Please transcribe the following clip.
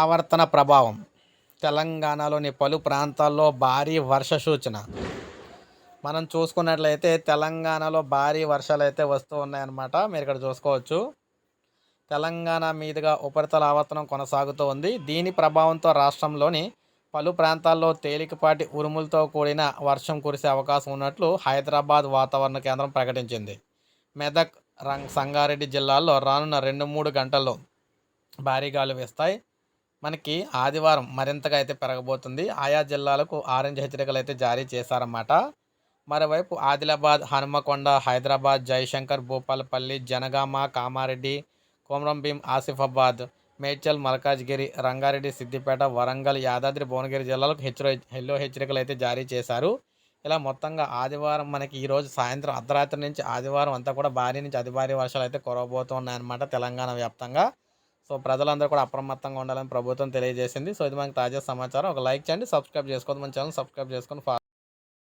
ఆవర్తన ప్రభావం. తెలంగాణలోని పలు ప్రాంతాల్లో భారీ వర్ష సూచన. మనం చూసుకున్నట్లయితే తెలంగాణలో భారీ వర్షాలు అయితే వస్తూ ఉన్నాయన్నమాట. మీరు ఇక్కడ చూసుకోవచ్చు. తెలంగాణ మీదుగా ఉపరితల ఆవర్తనం కొనసాగుతూ ఉంది. దీని ప్రభావంతో రాష్ట్రంలోని పలు ప్రాంతాల్లో తేలికపాటి ఉరుములతో కూడిన వర్షం కురిసే అవకాశం ఉన్నట్లు హైదరాబాద్ వాతావరణ కేంద్రం ప్రకటించింది. మెదక్ రంగ్ సంగారెడ్డి జిల్లాల్లో రానున్న రెండు మూడు గంటల్లో భారీ గాలు వేస్తాయి. మనకి ఆదివారం మరింతగా అయితే పెరగబోతుంది. ఆయా జిల్లాలకు ఆరెంజ్ హెచ్చరికలు అయితే జారీ చేశారన్నమాట. మరోవైపు ఆదిలాబాద్ హనుమకొండ హైదరాబాద్ జయశంకర్ భూపాలపల్లి జనగామ కామారెడ్డి కొమరంభీం ఆసిఫాబాద్ మేడ్చల్ మల్కాజ్గిరి రంగారెడ్డి సిద్దిపేట వరంగల్ యాదాద్రి భువనగిరి జిల్లాలకు హెచ్చరి హెల్లో హెచ్చరికలు అయితే జారీ చేశారు. ఇలా మొత్తంగా ఆదివారం మనకి ఈరోజు సాయంత్రం అర్ధరాత్రి నుంచి ఆదివారం అంతా కూడా భారీ నుంచి అతి భారీ వర్షాలు అయితే కురవబోతున్నాయన్నమాట తెలంగాణ వ్యాప్తంగా. సో ప్రజలందరూ కూడా అప్రమత్తంగా ఉండాలని ప్రభుత్వం తెలియజేసింది. సో ఇది మనకి తాజా సమాచారం. ఒక లైక్ చేయండి సబ్స్క్రైబ్ చేసుకోవద్దు. మన ఛానల్ సబ్స్క్రైబ్ చేసుకొని